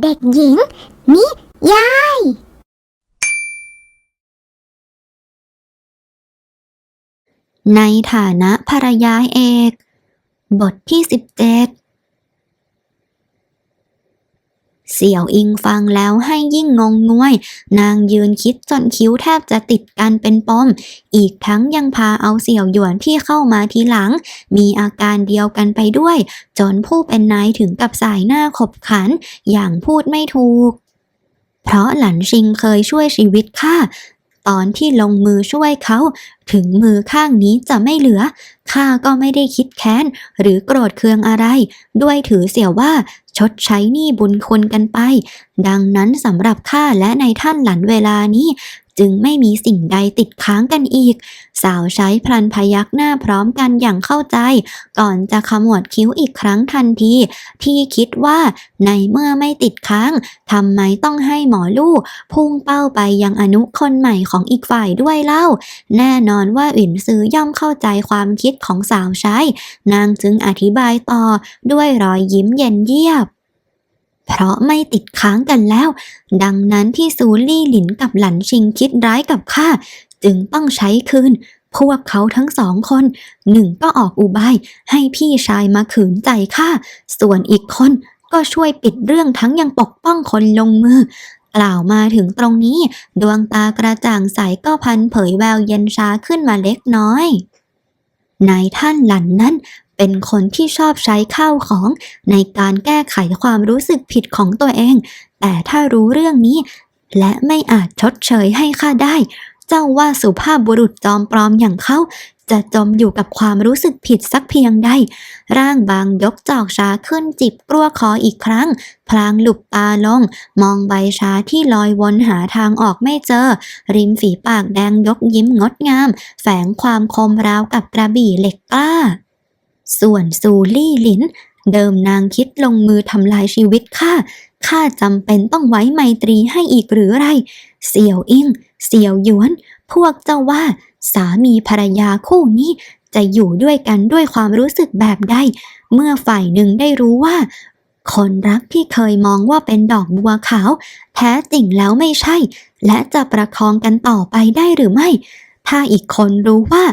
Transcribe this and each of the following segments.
เด็กหญิง นิยาย ในฐานะภรรยาเอก บทที่สิบเจ็ด เสี่ยวอิงฟังแล้วให้ยิ่งงงงวย นางยืนคิดจนคิ้วแทบจะติดกันเป็นปม อีกทั้งยังพาเอาเสี่ยวหยวนที่เข้ามาทีหลัง มีอาการเดียวกันไปด้วย จนผู้เป็นนายถึงกับสายหน้าขบขัน อย่างพูดไม่ถูก เพราะหลันชิงเคยช่วยชีวิตข้า ตอนที่ลงมือช่วยเขา ถึงมือข้างนี้จะไม่เหลือ ข้าก็ไม่ได้คิดแค้น หรือโกรธเคืองอะไร ด้วยถือเสียว่าชดใช้หนี้บุญคุณกันไป ดังนั้นสำหรับข้าและในท่านหลันเวลานี้ จึงไม่มีสิ่งใดติดค้างกันอีก สาวใช้พลันพยักหน้าพร้อมกันอย่างเข้าใจ ก่อนจะขมวดคิ้วอีกครั้งทันที ที่คิดว่าในเมื่อไม่ติดค้างทำไมต้องให้หมอลู่พุ่งเป้าไปยังอนุคนใหม่ของอีกฝ่ายด้วยเล่า แน่นอนว่าอินซื้อย่อมเข้าใจความคิดของสาวใช้ นางจึงอธิบายต่อด้วยรอยยิ้มเย็นเยียบ เพราะไม่ติดค้างกันแล้ว ดังนั้นที่ซูลี่หลินกับหลันชิงคิดร้ายกับข้าจึงต้องใช้คืน พวกเขาทั้งสองคน หนึ่งก็ออกอุบายให้พี่ชายมาขืนใจข้าส่วนอีกคนก็ช่วยปิดเรื่องทั้งยังปกป้องคนลงมือ กล่าวมาถึงตรงนี้ ดวงตากระจ่างใสก็พันเผยแววเย็นชาขึ้นมาเล็กน้อยนายท่านหลันนั้น เป็นคนที่ชอบใช้ข้าวของในการแก้ไขความรู้สึกผิดของตัวเอง แต่ถ้ารู้เรื่องนี้ และไม่อาจชดเชยให้ข้าได้ เจ้าว่าสุภาพบุรุษจอมปลอมอย่างเขาจะจมอยู่กับความรู้สึกผิดสักเพียงใด ร่างบางยกจอกชาขึ้นจิบกลั้วคออีกครั้ง พลางหลุบตาลง มองใบชาที่ลอยวนหาทางออกไม่เจอ ริมฝีปากแดงยกยิ้มงดงาม แฝงความคมราวกับกระบี่เหล็กกล้า ส่วนซูลี่หลิน เดิมนางคิดลงมือทำลายชีวิตข้าข้าจำเป็นต้องไว้ไมตรีให้อีกหรือไร เสี่ยวอิง เสี่ยวหยวน พวกเจ้าว่าสามีภรรยาคู่นี้จะอยู่ด้วยกันด้วยความรู้สึกแบบใด เมื่อฝ่ายหนึ่งได้รู้ว่า คนรักที่เคยมองว่าเป็นดอกบัวขาว แท้จริงแล้วไม่ใช่ และจะประคองกันต่อไปได้หรือไม่ ถ้าอีกคนรู้ว่า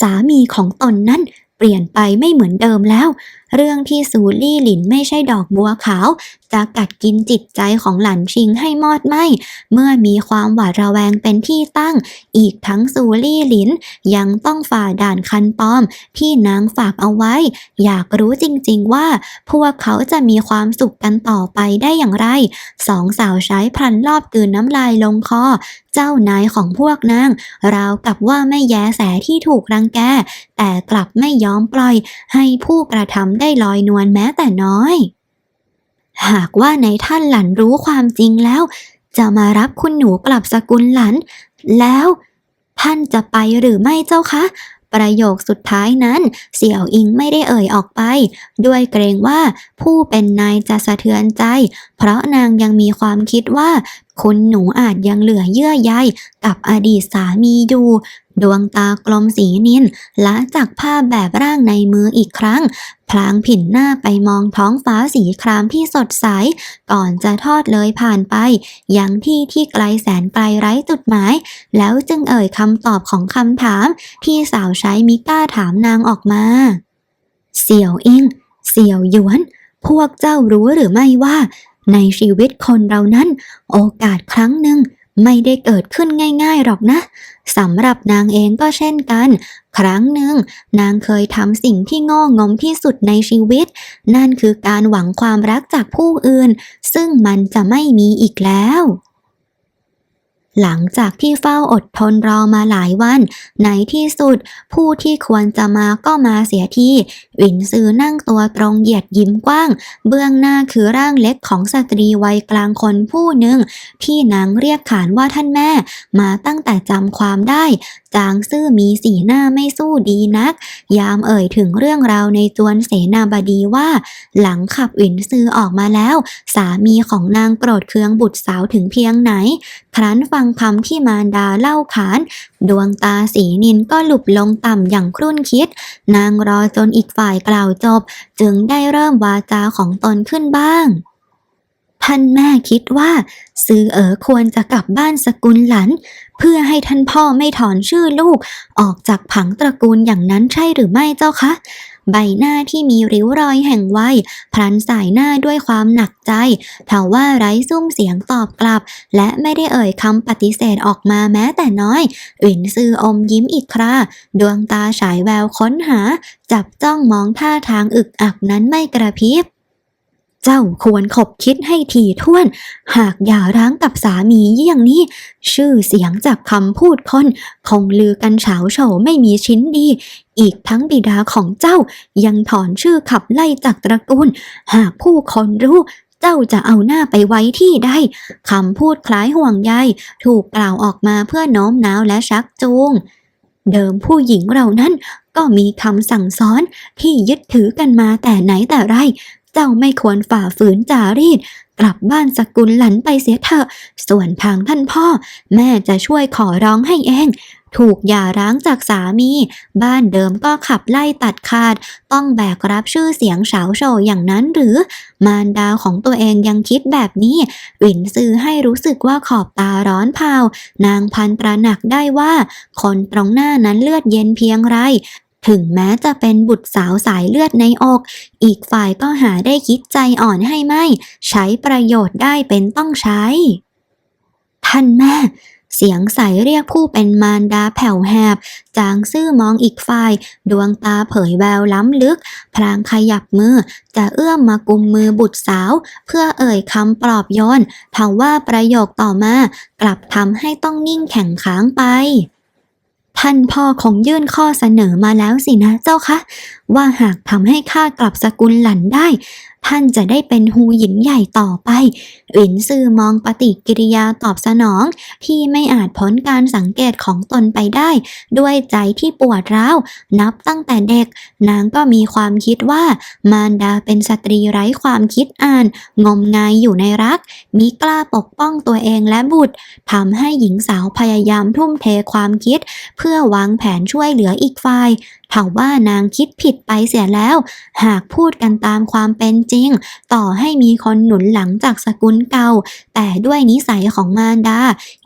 สามีของตนนั้น เปลี่ยนไปไม่เหมือนเดิมแล้วเรื่องที่ซูลี่หลินไม่ใช่ดอกบัวขาว จะกัดกินจิตใจของหลันชิงให้มอดไหม เมื่อมีความหวาดระแวงเป็นที่ตั้ง อีกทั้งซูลี่หลินยังต้องฝ่าด่านคันปอม ที่นางฝากเอาไว้ อยากรู้จริงๆว่า พวกเขาจะมีความสุขกันต่อไปได้อย่างไร สองสาวใช้พลันรอบกืนน้ำลายลงคอเจ้านายของพวกนาง ราวกับว่าไม่แยแสที่ถูกรังแก แต่กลับไม่ยอมปล่อยให้ผู้กระทำได้ลอยนวลแม้แต่น้อย หากว่าในท่านหลันรู้ความจริงแล้ว จะมารับคุณหนูกลับสกุลหลัน แล้ว ท่านจะไปหรือไม่เจ้าคะ ประโยคสุดท้ายนั้น เสี่ยวอิงไม่ได้เอ่ยออกไป ด้วยเกรงว่าผู้เป็นนายจะสะเทือนใจ เพราะนางยังมีความคิดว่า คุณหนูอาจยังเหลือเยื่อใยกับอดีตสามีอยู่ ดวงตากลมสีนินละจากภาพแบบร่างในมืออีกครั้ง พลางผินหน้าไปมองท้องฟ้าสีครามที่สดใส ก่อนจะทอดเลยผ่านไป ยังที่ที่ไกลแสนไกลไร้จุดหมาย แล้วจึงเอ่ยคำตอบของคำถาม ที่สาวใช้มิก้าถามนางออกมา เสี่ยวอิง เสี่ยวหยวน พวกเจ้ารู้หรือไม่ว่า ในชีวิตคนเรานั้น โอกาสครั้งหนึ่งไม่ได้เกิดขึ้นง่ายๆหรอกนะสำหรับนางเองก็เช่นกัน ครั้งหนึ่ง นางเคยทำสิ่งที่โง่งมที่สุดในชีวิต นั่นคือการหวังความรักจากผู้อื่น ซึ่งมันจะไม่มีอีกแล้ว หลังจากที่เฝ้าอดทนรอมาหลายวัน ในที่สุด ผู้ที่ควรจะมาก็มาเสียทีหวินซือนั่งตัวตรงเหยียดยิ้มกว้าง เบื้องหน้าคือร่างเล็กของสตรีวัยกลางคนผู้หนึ่ง ที่นางเรียกขานว่าท่านแม่ มาตั้งแต่จำความได้ จางซื่อมีสีหน้าไม่สู้ดีนัก ยามเอ่ยถึงเรื่องราวในจวนเสนาบดีว่า หลังขับหวินซือออกมาแล้ว สามีของนางโกรธเคืองบุตรสาวถึงเพียงไหน ครั้นฟังคำที่มารดาเล่าขาน ดวงตาสีนินก็หลุบลงต่ำอย่างครุ่นคิด นางรอจนอีกฝ่ายกล่าวจบ จึงได้เริ่มวาจาของตนขึ้นบ้าง ท่านแม่คิดว่า ซือเอ๋อควรจะกลับบ้านสกุลหลัน เพื่อให้ท่านพ่อไม่ถอนชื่อลูก ออกจากผังตระกูลอย่างนั้นใช่หรือไม่เจ้าคะใบหน้าที่มีริ้วรอยแห่งวัยพลันสายหน้าด้วยความหนักใจเทว่าไร้ซุ้มเสียงตอบกลับ และไม่ได้เอ่ยคำปฏิเสธออกมาแม้แต่น้อยอินซืออมยิ้มอีกครา ดวงตาฉายแววค้นหา จับจ้องมองท่าทางอึกอักนั้นไม่กระพริบ เจ้าควรขบคิดให้ถี่ถ้วน หากอย่าร้างกับสามีเยี่ยงนี้ ชื่อเสียงจากคำพูดคน คงลือกันเฉาโฉไม่มีชิ้นดี อีกทั้งบิดาของเจ้ายังถอนชื่อขับไล่จากตระกูล หากผู้คนรู้เจ้าจะเอาหน้าไปไว้ที่ใดคำพูดคล้ายห่วงใยถูกกล่าวออกมาเพื่อโน้มน้าวและชักจูง เดิมผู้หญิงเรานั้นก็มีคำสั่งสอนที่ยึดถือกันมาแต่ไหนแต่ไร เจ้าไม่ควรฝ่าฝืนจารีต กลับบ้านสกุลหลันไปเสียเถอะ ส่วนทางท่านพ่อ แม่จะช่วยขอร้องให้เอง ถูกหย่าร้างจากสามี บ้านเดิมก็ขับไล่ตัดขาด ต้องแบกรับชื่อเสียงเฉาโชว์อย่างนั้นหรือ มารดาของตัวเองยังคิดแบบนี้หวินซื้อให้รู้สึกว่าขอบตาร้อนเผานางพันตระหนักได้ว่า คนตรงหน้านั้นเลือดเย็นเพียงไร ถึงแม้จะเป็นบุตรสาวสายเลือดในอก อีกฝ่ายก็หาได้คิดใจอ่อนให้ไม่ ใช้ประโยชน์ได้เป็นต้องใช้ ท่านแม่ เสียงใสเรียกผู้เป็นมารดาแผ่วแหบ จางซื่อมองอีกฝ่าย ดวงตาเผยแววล้ำลึก พลางขยับมือ จะเอื้อมมากุมมือบุตรสาว เพื่อเอ่ยคำปลอบโยนทว่าประโยคต่อมา กลับทำให้ต้องนิ่งแข็งค้างไป ท่านพ่อคงยื่นข้อเสนอมาแล้วสินะเจ้าคะ ว่าหากทำให้ข้ากลับสกุลหลันได้ ท่านจะได้เป็นฮูหยินใหญ่ต่อไปหวินซือมองปฏิกิริยาตอบสนอง ที่ไม่อาจพ้นการสังเกตของตนไปได้ ด้วยใจที่ปวดร้าว นับตั้งแต่เด็ก นางก็มีความคิดว่า มารดาเป็นสตรีไร้ความคิดอ่าน งมงายอยู่ในรัก มิกล้าปกป้องตัวเองและบุตรทำให้หญิงสาวพยายามทุ่มเทความคิด เพื่อวางแผนช่วยเหลืออีกฝ่ายถาว่านางคิดผิดไปเสียแล้ว หากพูดกันตามความเป็นจริง ต่อให้มีคนหนุนหลังจากสกุลเก่า แต่ด้วยนิสัยของมารดา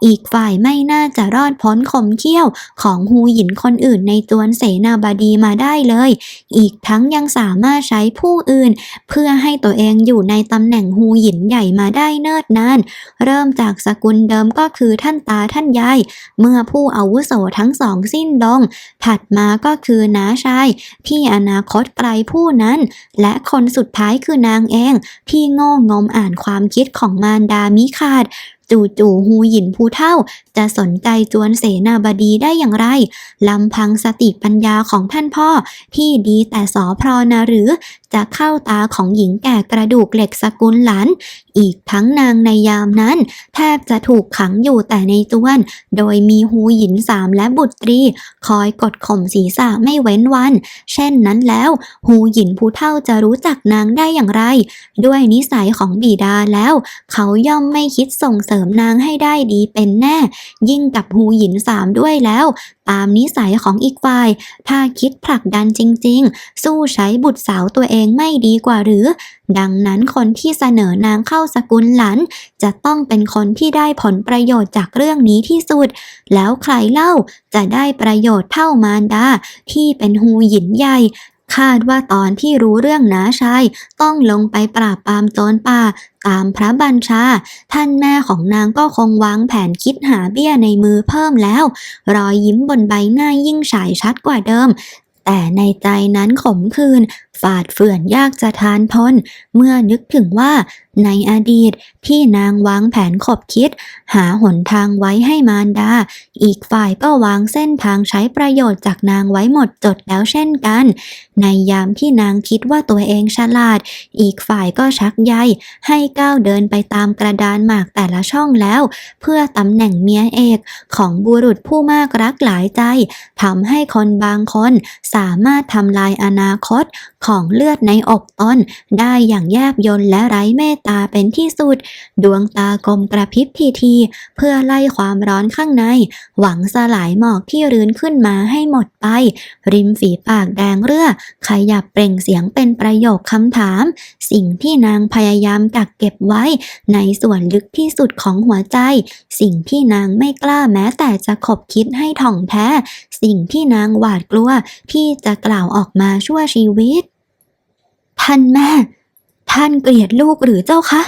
อีกฝ่ายไม่น่าจะรอดพ้นคมเขี้ยวของฮูหยินคนอื่นในจวนเสนาบดีมาได้เลย อีกทั้งยังสามารถใช้ผู้อื่น เพื่อให้ตัวเองอยู่ในตำแหน่งฮูหยินใหญ่มาได้เนิ่นนาน เริ่มจากสกุลเดิมก็คือท่านตาท่านยาย เมื่อผู้อาวุโสทั้งสองสิ้นลง ถัดมาก็คือน้าชาย ที่อนาคตไกลผู้นั้น และคนสุดท้ายคือนางเอง ที่โง่งมอ่านความคิดของมารดามิขาด จู่ๆฮูหยินผู้เท่า จะสนใจจวนเสนาบดีได้อย่างไรลำพังสติปัญญาของท่านพ่อ ที่ดีแต่สอพรนะหรือ จะเข้าตาของหญิงแก่กระดูกเหล็กสกุลหลาน อีกทั้งนางในยามนั้น แทบจะถูกขังอยู่แต่ในจวน โดยมีฮูหยินสามและบุตรี คอยกดข่มศีรษะไม่เว้นวัน เช่นนั้นแล้วฮูหยินผู้เท่าจะรู้จักนางได้อย่างไร ด้วยนิสัยของบิดาแล้ว เขาย่อมไม่คิดส่งเสริมนางให้ได้ดีเป็นแน่ ยิ่งกับฮูหยินสามด้วยแล้ว ตามนิสัยของอีกฝ่าย ถ้าคิดผลักดันจริง ๆ สู้ใช้บุตรสาวตัวเองไม่ดีกว่าหรือ ดังนั้นคนที่เสนอนางเข้าสกุลหลัน จะต้องเป็นคนที่ได้ผลประโยชน์จากเรื่องนี้ที่สุด แล้วใครเล่าจะได้ประโยชน์เท่ามารดาที่เป็นฮูหยินใหญ่ คาดว่าตอนที่รู้เรื่องน้าชายต้องลงไปปราบปรามโจรป่าตามพระบัญชา ท่านแม่ของนางก็คงวางแผนคิดหาเบี้ยในมือเพิ่มแล้ว รอยยิ้มบนใบหน้ายิ่งฉายชัดกว่าเดิม แต่ในใจนั้นขมขื่นฝาดเฟื่อนยากจะทานทนเมื่อนึกถึงว่าในอดีตที่นางวางแผนขบคิด หาหนทางไว้ให้มารดา อีกฝ่ายก็วางเส้นทางใช้ประโยชน์จากนางไว้หมดจดแล้วเช่นกัน ในยามที่นางคิดว่าตัวเองฉลาด อีกฝ่ายก็ชักใยให้ก้าวเดินไปตามกระดานหมากแต่ละช่องแล้ว เพื่อตำแหน่งเมียเอกของบุรุษผู้มากรักหลายใจทำให้คนบางคนสามารถทำลายอนาคตของเลือดในอกตนได้อย่างแยบยลและไร้เมตตาเป็นที่สุด ดวงตากลมกระพริบทีทีๆเพื่อไล่ความร้อนข้างใน หวังสลายหมอกที่รื้นขึ้นมาให้หมดไป ริมฝีปากแดงเรือขยับเปล่งเสียงเป็นประโยคคำถาม สิ่งที่นางพยายามกักเก็บไว้ ในส่วนลึกที่สุดของหัวใจ สิ่งที่นางไม่กล้าแม้แต่จะขบคิดให้ถ่องแท้ สิ่งที่นางหวาดกลัวที่จะกล่าวออกมาชั่วชีวิตท่านแม่ ท่านเกลียดลูกหรือเจ้าคะ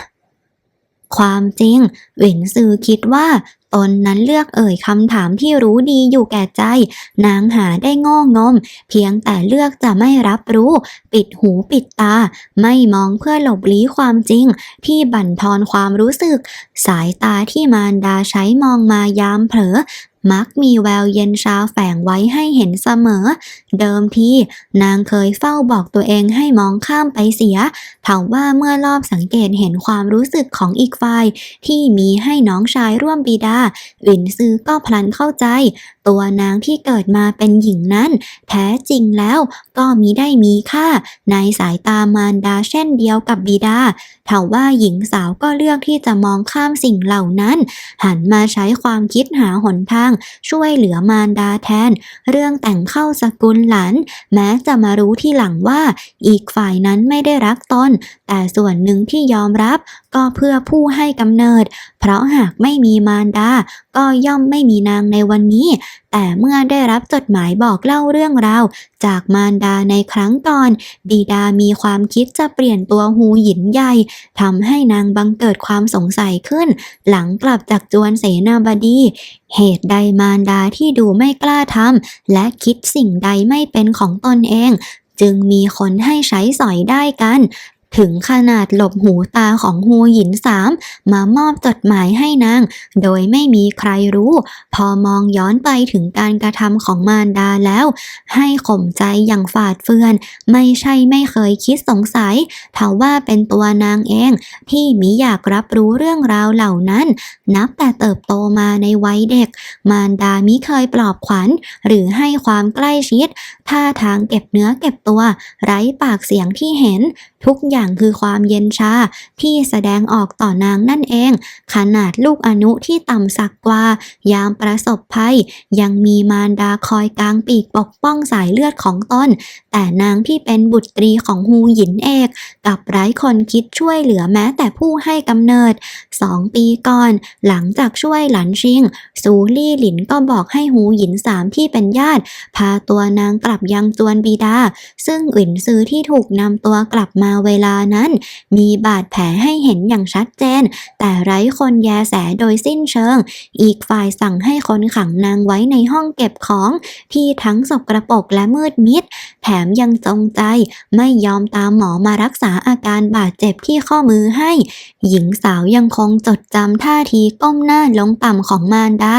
ความจริงหวินซือคิดว่าตนนั้นเลือกเอ่ยคำถามที่รู้ดีอยู่แก่ใจ นางหาได้โง่งม เพียงแต่เลือกจะไม่รับรู้ ปิดหูปิดตา ไม่มองเพื่อหลบลี้ความจริง ที่บั่นทอนความรู้สึก สายตาที่มารดาใช้มองมายามเผลอ มักมีแววเย็นชาแฝงไว้ให้เห็นเสมอ เดิมทีนางเคยเฝ้าบอกตัวเองให้มองข้ามไปเสียเถาว่าเมื่อรอบสังเกตเห็นความรู้สึกของอีกฝ่าย ที่มีให้น้องชายร่วมบิดาหวินซือก็พลันเข้าใจ ตัวนางที่เกิดมาเป็นหญิงนั้น แท้จริงแล้วก็มิได้มีค่า ในสายตามารดาเช่นเดียวกับบิดาเถาว่าหญิงสาวก็เลือกที่จะมองข้ามสิ่งเหล่านั้น หันมาใช้ความคิดหาหนทางช่วยเหลือมารดาแทน เรื่องแต่งเข้าสกุลหลานแม้จะมารู้ที่หลังว่าอีกฝ่ายนั้นไม่ได้รักตนแต่ส่วนหนึ่งที่ยอมรับ ก็เพื่อผู้ให้กำเนิด เพราะหากไม่มีมารดา ก็ย่อมไม่มีนางในวันนี้ แต่เมื่อได้รับจดหมายบอกเล่าเรื่องราว จากมารดาในครั้งก่อน บิดามีความคิดจะเปลี่ยนตัวหูหยินใหญ่ทำให้นางบังเกิดความสงสัยขึ้น หลังกลับจากจวนเสนาบดี เหตุใดมารดาที่ดูไม่กล้าทำและคิดสิ่งใดไม่เป็นของตนเองจึงมีคนให้ใช้สอยได้กัน ถึงขนาดหลบหูตาของฮูหยินสามมามอบจดหมายให้นาง โดยไม่มีใครรู้ พอมองย้อนไปถึงการกระทำของมารดาแล้ว ให้ข่มใจอย่างฝาดเฟือน ไม่ใช่ไม่เคยคิดสงสัยเทว่าเป็นตัวนางเอง ที่มิอยากรับรู้เรื่องราวเหล่านั้น นับแต่เติบโตมาในวัยเด็ก มารดามิเคยปลอบขวัญ หรือให้ความใกล้ชิดท่าทางเก็บเนื้อเก็บตัว ไร้ปากเสียงที่เห็น ทุกอย่างคือความเย็นชาที่แสดงออกต่อนางนั่นเอง ขนาดลูกอนุที่ต่ำสักกว่า ยามประสบภัย ยังมีมารดาคอยกางปีกปกป้องสายเลือดของตน แต่นางที่เป็นบุตรีของฮูหยินเอกกับไร้คนคิดช่วยเหลือแม้แต่ผู้ให้กำเนิดสองปีก่อน หลังจากช่วยหลันชิงซูลี่หลินก็บอกให้ฮูหยินสามที่เป็นญาติ พาตัวนางกลับยังจวนบิดา ซึ่งหวินซือที่ถูกนำตัวกลับมาเวลานั้น มีบาดแผลให้เห็นอย่างชัดเจน แต่ไร้คนแยแสโดยสิ้นเชิง อีกฝ่ายสั่งให้คนขังนางไว้ในห้องเก็บของที่ทั้งสกรปรกและมืดมิดแถมยังจงใจ ไม่ยอมตามหมอมารักษาอาการบาดเจ็บที่ข้อมือให้ หญิงสาวยังคงจดจำท่าทีก้มหน้าลงต่ำของมารดา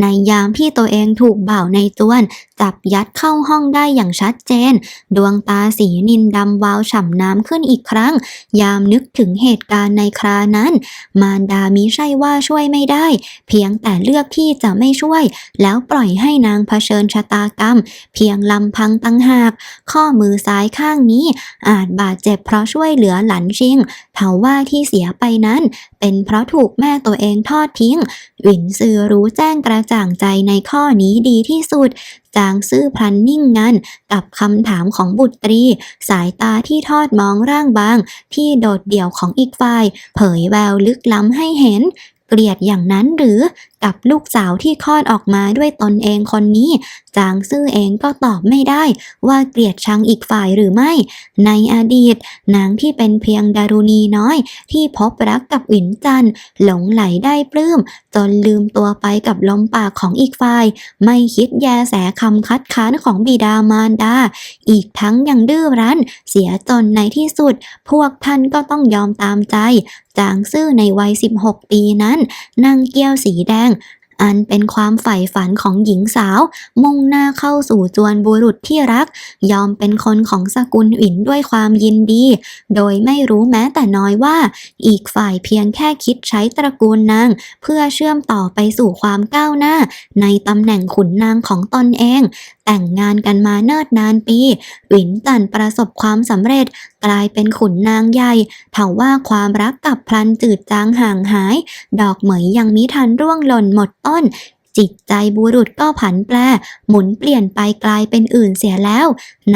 ในยามที่ตัวเองถูกบ่าวในจวน จับยัดเข้าห้องได้อย่างชัดเจน ดวงตาสีนินดำวาวฉ่ำน้ำขึ้นอีกครั้ง ยามนึกถึงเหตุการณ์ในครานั้น มารดามิใช่ว่าช่วยไม่ได้ เพียงแต่เลือกที่จะไม่ช่วย แล้วปล่อยให้นางเผชิญชะตากรรม เพียงลำพังตั้งหากข้อมือซ้ายข้างนี้ อาจบาดเจ็บเพราะช่วยเหลือหลันชิงเถาว่าที่เสียไปนั้น เป็นเพราะถูกแม่ตัวเองทอดทิ้งหวินซือรู้แจ้งกระจ่างใจในข้อนี้ดีที่สุดจางซื่อพลันนิ่งงันกับคำถามของบุตรี สายตาที่ทอดมองร่างบาง ที่โดดเดี่ยวของอีกฝ่าย เผยแววลึกล้ำให้เห็น เกลียดอย่างนั้นหรือกับลูกสาวที่คลอดออกมาด้วยตนเองคนนี้ จางซื่อเองก็ตอบไม่ได้ ว่าเกลียดชังอีกฝ่ายหรือไม่ ในอดีต นางที่เป็นเพียงดารุณีน้อย ที่พบรักกับหวินจันหลงไหลได้ปลื้ม จนลืมตัวไปกับลมปากของอีกฝ่าย ไม่คิดแยแสคำคัดค้านของบิดามารดา อีกทั้งยังดื้อรั้น เสียจนในที่สุด พวกท่านก็ต้องยอมตามใจจางซื่อในวัย 16 ปีนั้น นั่งเกี้ยวสีแดงอันเป็นความใฝ่ฝันของหญิงสาว มุ่งหน้าเข้าสู่จวนบุรุษที่รัก ยอมเป็นคนของสกุลอินด้วยความยินดี โดยไม่รู้แม้แต่น้อยว่า อีกฝ่ายเพียงแค่คิดใช้ตระกูลนาง เพื่อเชื่อมต่อไปสู่ความก้าวหน้า ในตำแหน่งขุนนางของตนเอง แต่งงานกันมาเนิ่นนานปีหวินตันประสบความสำเร็จ กลายเป็นขุนนางใหญ่เถาว่าความรักกับพลันจืดจางห่างหาย ดอกเหมยยังมิทันร่วงหล่นหมดต้นจิตใจบุรุษก็ผันแปร หมุนเปลี่ยนไปกลายเป็นอื่นเสียแล้ว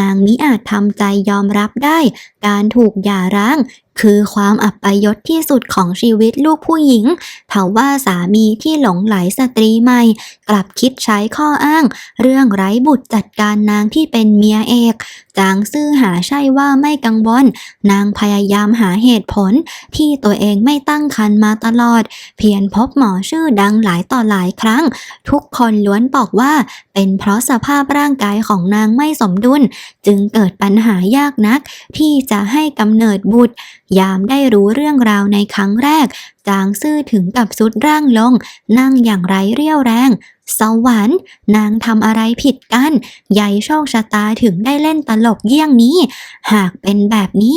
นางมิอาจทำใจยอมรับได้ การถูกหย่าร้างคือความอับปยศที่สุดของชีวิตลูกผู้หญิงเถาว่าสามีที่หลงไหลสตรีใหม่ กลับคิดใช้ข้ออ้าง เรื่องไร้บุตรจัดการนางที่เป็นเมียเอก จางซื่อหาใช่ว่าไม่กังวลนางพยายามหาเหตุผล ที่ตัวเองไม่ตั้งครรภ์มาตลอด เพียรพบหมอชื่อดังหลายต่อหลายครั้ง ทุกคนล้วนบอกว่า เป็นเพราะสภาพร่างกายของนางไม่สมดุล จึงเกิดปัญหายากนัก ที่จะให้กำเนิดบุตรยามได้รู้เรื่องราวในครั้งแรก จางซื่อถึงกับสุดร่างลง นั่งอย่างไร้เรี่ยวแรง สวรรค์ นางทำอะไรผิดกัน ใหญ่โชคชะตาถึงได้เล่นตลกเยี่ยงนี้ หากเป็นแบบนี้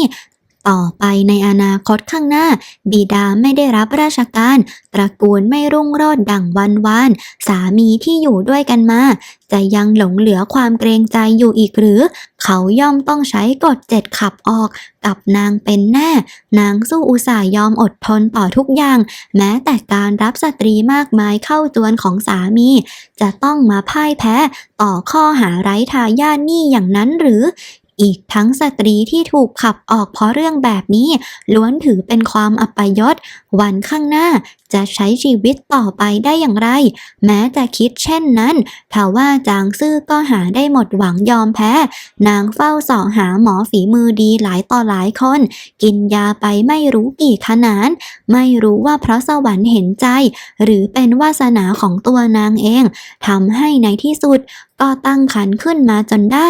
ต่อไปในอนาคตข้างหน้า บิดาไม่ได้รับราชการ ตระกูลไม่รุ่งโรจน์ดั่งวันวานสามีที่อยู่ด้วยกันมา จะยังหลงเหลือความเกรงใจอยู่อีกหรือ เขาย่อมต้องใช้กฎเจ็ดขับออก กับนางเป็นแน่ นางสู้อุตส่าห์ยอมอดทนต่อทุกอย่าง แม้แต่การรับสตรีมากมายเข้าจวนของสามี จะต้องมาพ่ายแพ้ต่อข้อหาไร้ทายาทนี่อย่างนั้นหรือ อีกทั้งสตรีที่ถูกขับออกเพราะเรื่องแบบนี้ ล้วนถือเป็นความอัปยศ วันข้างหน้าจะใช้ชีวิตต่อไปได้อย่างไร แม้จะคิดเช่นนั้นถ้าว่าจางซื่อก็หาได้หมดหวังยอมแพ้ นางเฝ้าส่องหาหมอฝีมือดีหลายต่อหลายคน กินยาไปไม่รู้กี่ขนาน ไม่รู้ว่าเพราะสวรรค์เห็นใจ หรือเป็นวาสนาของตัวนางเองทำให้ในที่สุดก็ตั้งครรภ์ขึ้นมาจนได้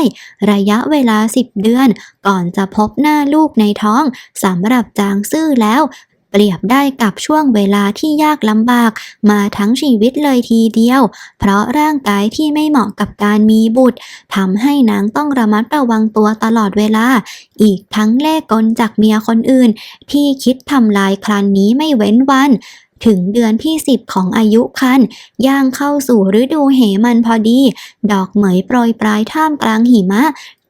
ระยะเวลาสิบเดือน ก่อนจะพบหน้าลูกในท้องสำหรับจางซื่อแล้วเปรียบได้กับช่วงเวลาที่ยากลำบาก มาทั้งชีวิตเลยทีเดียว เพราะร่างกายที่ไม่เหมาะกับการมีบุตรทำให้นางต้องระมัดระวังตัวตลอดเวลา อีกทั้งแลกกลจากเมียคนอื่น ที่คิดทำลายครันนี้ไม่เว้นวันถึงเดือนที่ 10 ของอายุคันย่างเข้าสู่ฤดูเหมันพอดี ดอกเหมยโปรยปลายท่ามกลางหิมะ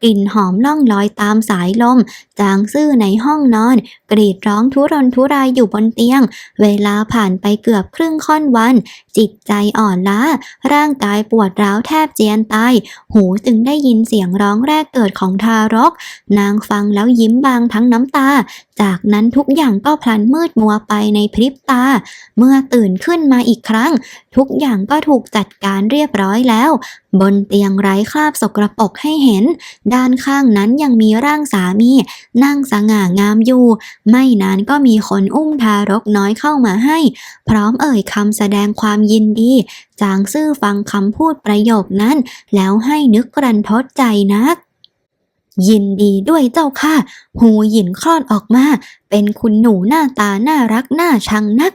กลิ่นหอมล่องลอยตามสายลม จางซื่อในห้องนอน กรีดร้องทุรนทุรายอยู่บนเตียง เวลาผ่านไปเกือบครึ่งค่อนวัน จิตใจอ่อนล้า ร่างกายปวดร้าวแทบเจียนตาย หูจึงได้ยินเสียงร้องแรกเกิดของทารก นางฟังแล้วยิ้มบางทั้งน้ำตา จากนั้นทุกอย่างก็พลันมืดมัวไปในพริบตา เมื่อตื่นขึ้นมาอีกครั้ง ทุกอย่างก็ถูกจัดการเรียบร้อยแล้ว บนเตียงไร้คราบสกรปรกให้เห็น ด้านข้างนั้นยังมีร่างสามี นั่งสง่างามอยู่ ไม่นานก็มีคนอุ้มทารกน้อยเข้ามาให้ พร้อมเอ่ยคำแสดงความยินดี จางซื่อฟังคำพูดประโยคนั้น แล้วให้นึกรันทดใจนักยินดีด้วยเจ้าค่ะ หูหยินคลอดออกมา เป็นคุณหนูหน้าตาน่ารักน่าชังนัก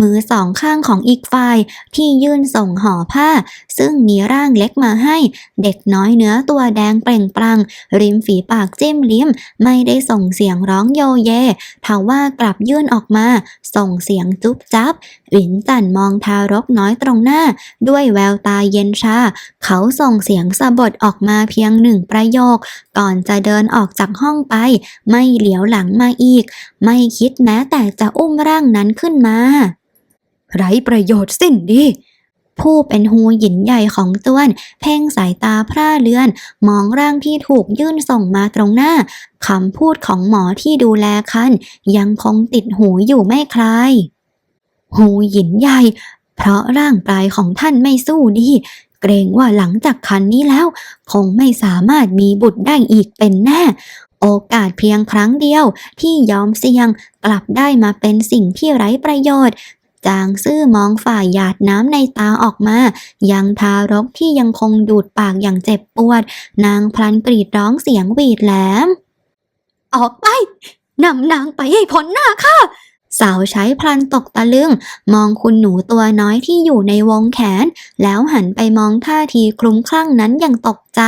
มือสองข้างของอีกฝ่ายที่ยื่นส่งห่อผ้า ซึ่งมีร่างเล็กมาให้ เด็กน้อยเนื้อตัวแดงเปล่งปลั่งริมฝีปากจิ้มลิ้ม ไม่ได้ส่งเสียงร้องโยเยทว่ากลับยื่นออกมา ส่งเสียงจุ๊บจับหวินจันมองทารกน้อยตรงหน้า ด้วยแววตาเย็นชา เขาส่งเสียงสะบดออกมาเพียงหนึ่งประโยค ก่อนจะเดินออกจากห้องไป ไม่เหลียวหลังมาอีกไม่คิดแม้แต่จะอุ้มร่างนั้นขึ้นมา ไร้ประโยชน์สิ้นดี ผู้เป็นหูหยินใหญ่ของจวน เพ่งสายตาพร่าเลือน มองร่างที่ถูกยื่นส่งมาตรงหน้าคำพูดของหมอที่ดูแลคันยังคงติดหูอยู่ไม่คลายหูหยินใหญ่ เพราะร่างกายของท่านไม่สู้ดี เกรงว่าหลังจากคันนี้แล้ว คงไม่สามารถมีบุตรได้อีกเป็นแน่ โอกาสเพียงครั้งเดียวที่ยอมเสี่ยงกลับได้มาเป็นสิ่งที่ไร้ประโยชน์จางซื่อมองฝ่ายหยาดน้ำในตาออกมา ยังทารกที่ยังคงดูดปากอย่างเจ็บปวด นางพลันกรีดร้องเสียงหวีดแหลม ออกไปนำนางไปให้พ้นหน้าค่ะ สาวใช้พลันตกตะลึง มองคุณหนูตัวน้อยที่อยู่ในวงแขน แล้วหันไปมองท่าทีคลุ้มคลั่งนั้นอย่างตกใจ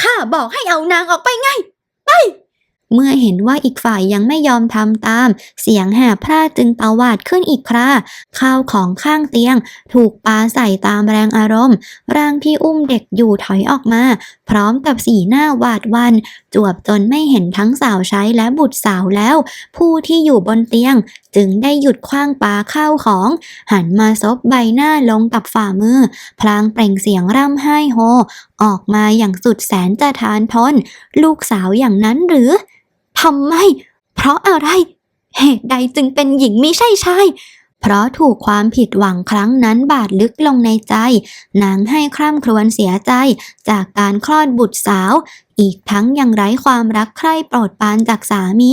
ข้าบอกให้เอานางออกไปไง ไปเมื่อเห็นว่าอีกฝ่ายยังไม่ยอมทำตาม เสียงแหบพร่าจึงตวาดขึ้นอีกคราข้าวของข้างเตียง ถูกปาใส่ตามแรงอารมณ์ ร่างที่อุ้มเด็กอยู่ถอยออกมา พร้อมกับสีหน้าหวาดวัน จวบจนไม่เห็นทั้งสาวใช้และบุตรสาวแล้ว ผู้ที่อยู่บนเตียง จึงได้หยุดคว้างปลาข้าวของ หันมาซบใบหน้าลงกับฝ่ามือ พลางเปล่งเสียงร่ำไห้โฮ ออกมาอย่างสุดแสนจะทานทน ลูกสาวอย่างนั้นหรือทำไม เพราะอะไร เหตุใดจึงเป็นหญิงมิใช่ชายเพราะถูกความผิดหวังครั้งนั้นบาดลึกลงในใจ นางให้คร่ำครวญเสียใจจากการคลอดบุตรสาว อีกทั้งยังไร้ความรักใคร่โปรดปรานจากสามี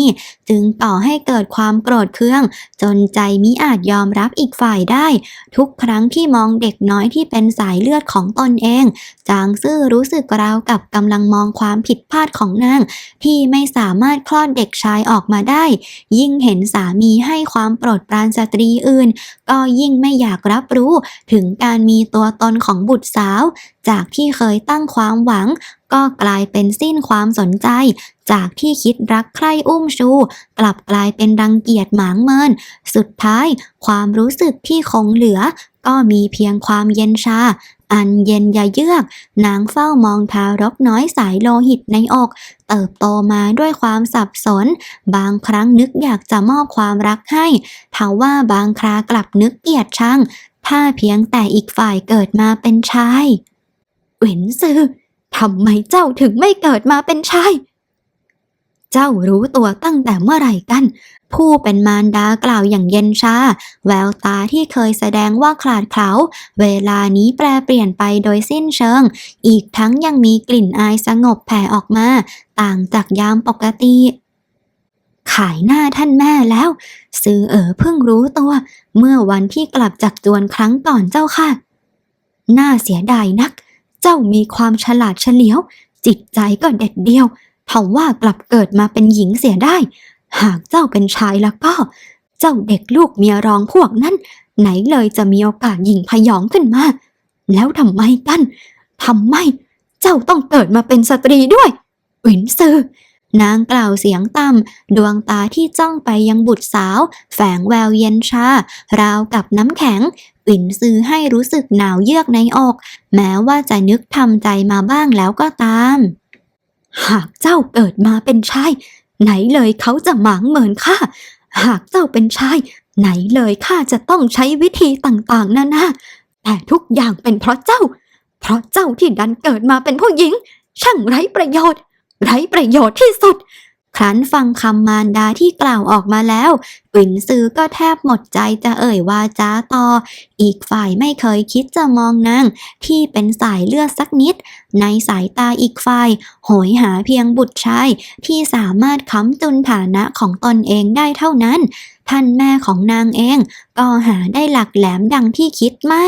จึงต่อให้เกิดความโกรธเคือง จนใจมิอาจยอมรับอีกฝ่ายได้ ทุกครั้งที่มองเด็กน้อยที่เป็นสายเลือดของตนเอง จางซื่อรู้สึกราวกับกำลังมองความผิดพลาดของนาง ที่ไม่สามารถคลอดเด็กชายออกมาได้ ยิ่งเห็นสามีให้ความโปรดปรานสตรีอื่น ก็ยิ่งไม่อยากรับรู้ถึงการมีตัวตนของบุตรสาว จากที่เคยตั้งความหวัง ก็กลายเป็นสิ้นความสนใจ จากที่คิดรักใคร่อุ้มชู กลับกลายเป็นรังเกียจหมางเมิน สุดท้าย ความรู้สึกที่คงเหลือ ก็มีเพียงความเย็นชา อันเย็นยะเยือก นางเฝ้ามองทารกน้อยสายโลหิตในอก เติบโตมาด้วยความสับสน บางครั้งนึกอยากจะมอบความรักให้ทว่าบางครากลับนึกเกลียดชังถ้าเพียงแต่อีกฝ่ายเกิดมาเป็นชายเหวินซือ ทำไมเจ้าถึงไม่เกิดมาเป็นชาย เจ้ารู้ตัวตั้งแต่เมื่อไหร่กัน ผู้เป็นมารดากล่าวอย่างเย็นชา แววตาที่เคยแสดงว่าขลาดเขาเวลานี้แปลเปลี่ยนไปโดยสิ้นเชิง อีกทั้งยังมีกลิ่นอายสงบแผ่ออกมา ต่างจากยามปกติ ขายหน้าท่านแม่แล้ว ซื้อเอ๋อเพิ่งรู้ตัว เมื่อวันที่กลับจากจวนครั้งก่อนเจ้าค่ะ น่าเสียดายนัก เจ้ามีความฉลาดเฉลียว จิตใจก็เด็ดเดียวทว่ากลับเกิดมาเป็นหญิงเสียได้ หากเจ้าเป็นชายแล้วก็ เจ้าเด็กลูกเมียรองพวกนั้น ไหนเลยจะมีโอกาสหญิงพยองขึ้นมา แล้วทำไมกันทำไม เจ้าต้องเกิดมาเป็นสตรีด้วย หวินซือ นางกล่าวเสียงต่ำ ดวงตาที่จ้องไปยังบุตรสาว แฝงแววเย็นชา ราวกับน้ำแข็งหวินซื้อให้รู้สึกหนาวเยือกในอก แม้ว่าจะนึกทำใจมาบ้างแล้วก็ตาม หากเจ้าเกิดมาเป็นชาย ไหนเลยเขาจะหมางเหมินข้าหากเจ้าเป็นชาย ไหนเลยข้าจะต้องใช้วิธีต่างๆนานาแต่ทุกอย่างเป็นเพราะเจ้า เพราะเจ้าที่ดันเกิดมาเป็นผู้หญิง ช่างไร้ประโยชน์ ไร้ประโยชน์ที่สุด ครั้นฟังคำมารดาที่กล่าวออกมาแล้วหวินซือก็แทบหมดใจจะเอ่ยวาจาต่อ อีกฝ่ายไม่เคยคิดจะมองนางที่เป็นสายเลือดสักนิด ในสายตาอีกฝ่ายโหยหาเพียงบุตรชายที่สามารถค้ำจุนฐานะของตนเองได้เท่านั้น ท่านแม่ของนางเอง ก็หาได้หลักแหลมดังที่คิดไม่